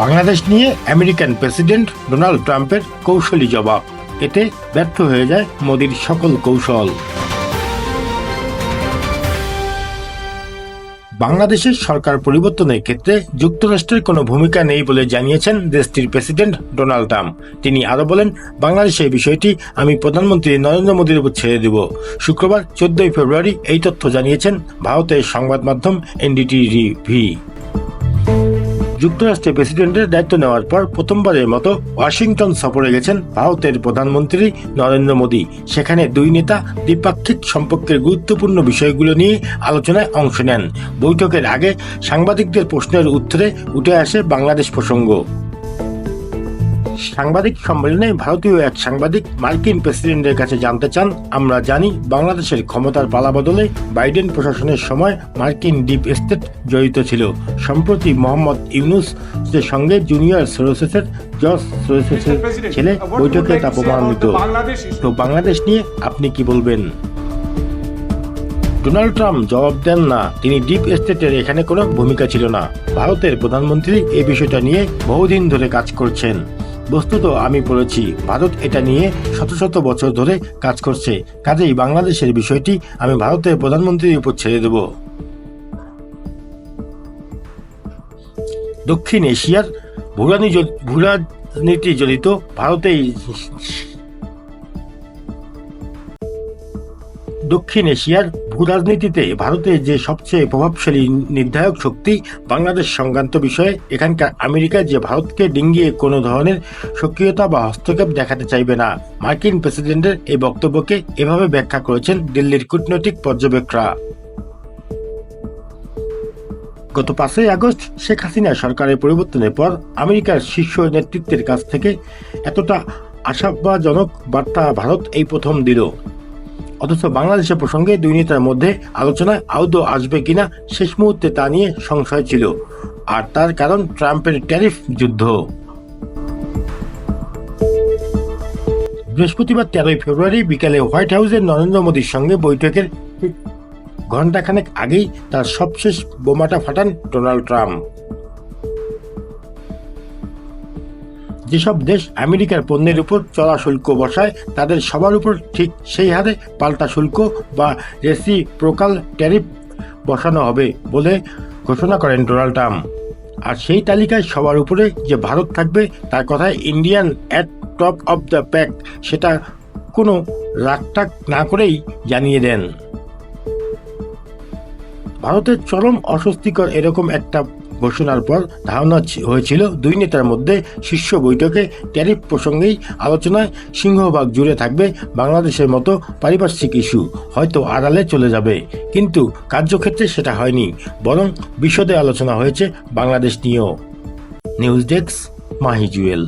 বাংলাদেশ নিয়ে American president Donald ট্রাম্পের কৌশলী জবাব। এতে ব্যর্থ হয়ে যায় মোদির সকল কৌশল। বাংলাদেশের সরকার পরিবর্তনের ক্ষেত্রে যুক্তরাষ্ট্রের কোনো ভূমিকা নেই বলে জানিয়েছেন দেশটির প্রেসিডেন্ট ডোনাল্ড ট্রাম্প। তিনি আরও বলেন বাংলাদেশের বিষয়টি আমি প্রধানমন্ত্রী নরেন্দ্র মোদীর উপর ছেড়ে দেব। শুক্রবার চোদ্দই ফেব্রুয়ারি এই তথ্য জানিয়েছেন ভারতের সংবাদ মাধ্যম এনডিটিভি। যুক্তরাষ্ট্রের প্রেসিডেন্টের দায়িত্ব নেওয়ার পর প্রথমবারের মতো ওয়াশিংটন সফরে গেছেন ভারতের প্রধানমন্ত্রী নরেন্দ্র মোদী। সেখানে দুই নেতা দ্বিপাক্ষিক সম্পর্কের গুরুত্বপূর্ণ বিষয়গুলো নিয়ে আলোচনায় অংশ নেন। বৈঠকের আগে সাংবাদিকদের প্রশ্নের উত্তরে উঠে আসে বাংলাদেশ প্রসঙ্গ। সাংবাদিক সম্মেলনে ভারতীয় এক সাংবাদিক মার্কিন প্রেসিডেন্টের কাছে জানতে চান আমরা জানি বাংলাদেশের ক্ষমতার পালাবদলে বাইডেন প্রশাসনের সময় মার্কিন ডিপ স্টেট জড়িত ছিল। সম্প্রতি মোহাম্মদ ইউনুস সঙ্গে জুনিয়র সোরসেসের জর্জ সোরসেসের ছেলে বৈঠকে তা প্রমাণিত। তো বাংলাদেশ নিয়ে আপনি কি বলবেন? ডোনাল্ড ট্রাম্প জবাব দেন না। তিনি ডিপ স্টেটের এখানে কোনো ভূমিকা ছিল না। ভারতের প্রধানমন্ত্রী এই বিষয়টা নিয়ে বহুদিন ধরে কাজ করছেন। বস্তুত আমি পড়েছি ভারত এটা নিয়ে শত শত বছর ধরে কাজ করছে। কাজেই বাংলাদেশের বিষয়টি আমি ভারতের প্রধানমন্ত্রীর উপর ছেড়ে দেব। দক্ষিণ এশিয়ার ভুরানি ভূরাজনীতি জড়িত ভারতেই দক্ষিণ এশিয়ার ভূরাজনীতিতে ভারতের যে সবচেয়ে প্রভাবশালী নির্ধারক শক্তি বাংলাদেশ সংক্রান্ত বিষয়ে, এখানকার আমেরিকা যে ভারতকে ডিঙ্গিয়ে কোনো ধরনের সক্রিয়তা বা হস্তক্ষেপ দেখাতে চাইবে না। মার্কিন প্রেসিডেন্টের এই বক্তব্যকে এভাবে ব্যাখ্যা করেছেন দিল্লির কূটনৈতিক পর্যবেক্ষকরা। গত পাঁচই আগস্ট শেখ হাসিনা সরকারের পরিবর্তনের পর আমেরিকার শীর্ষ নেতৃত্বের কাছ থেকে এতটা আশাবাজনক বার্তা ভারত এই প্রথম দিল। অথচ বাংলাদেশের প্রসঙ্গে দুই নেতার মধ্যে আলোচনায় আদৌ আসবে কিনা শেষ মুহূর্তে তা নিয়ে সংশয় ছিল। আর তার কারণ ট্রাম্পের ট্যারিফ যুদ্ধ। বৃহস্পতিবার তেরোই ফেব্রুয়ারি বিকালে হোয়াইট হাউসের নরেন্দ্র মোদীর সঙ্গে বৈঠকের ঠিক ঘণ্টাখানেক আগেই তার সবশেষ বোমাটা ফাটান ডোনাল্ড ট্রাম্প। যেসব দেশ আমেরিকার পণ্যের উপর চড়া শুল্ক বসায়, তাদের সবার উপর ঠিক সেই হারে পাল্টা শুল্ক বা রেসিপ্রোকাল ট্যারিফ বসানো হবে বলে ঘোষণা করেন ডোনাল্ড ট্রাম্প। আর সেই তালিকায় সবার উপরে যে ভারত থাকবে, তার কথায় Indian at top of the pack সেটা কোনো রাগটাক না করেই জানিয়ে দেন। ভারতের চরম অস্বস্তিকর এরকম একটা ঘোষণার পর ধারণা হয়েছিল দুই নেতার মধ্যে শীর্ষ বৈঠকে ট্যারিফ প্রসঙ্গেই আলোচনায় সিংহভাগ জুড়ে থাকবে বাংলাদেশের মতো পারিপার্শ্বিক ইস্যু। হয়তো আড়ালে চলে যাবে। কিন্তু কার্যক্ষেত্রে সেটা হয়নি, বরং বিশদে আলোচনা হয়েছে বাংলাদেশ নিয়েও। News desk Mahi Jewel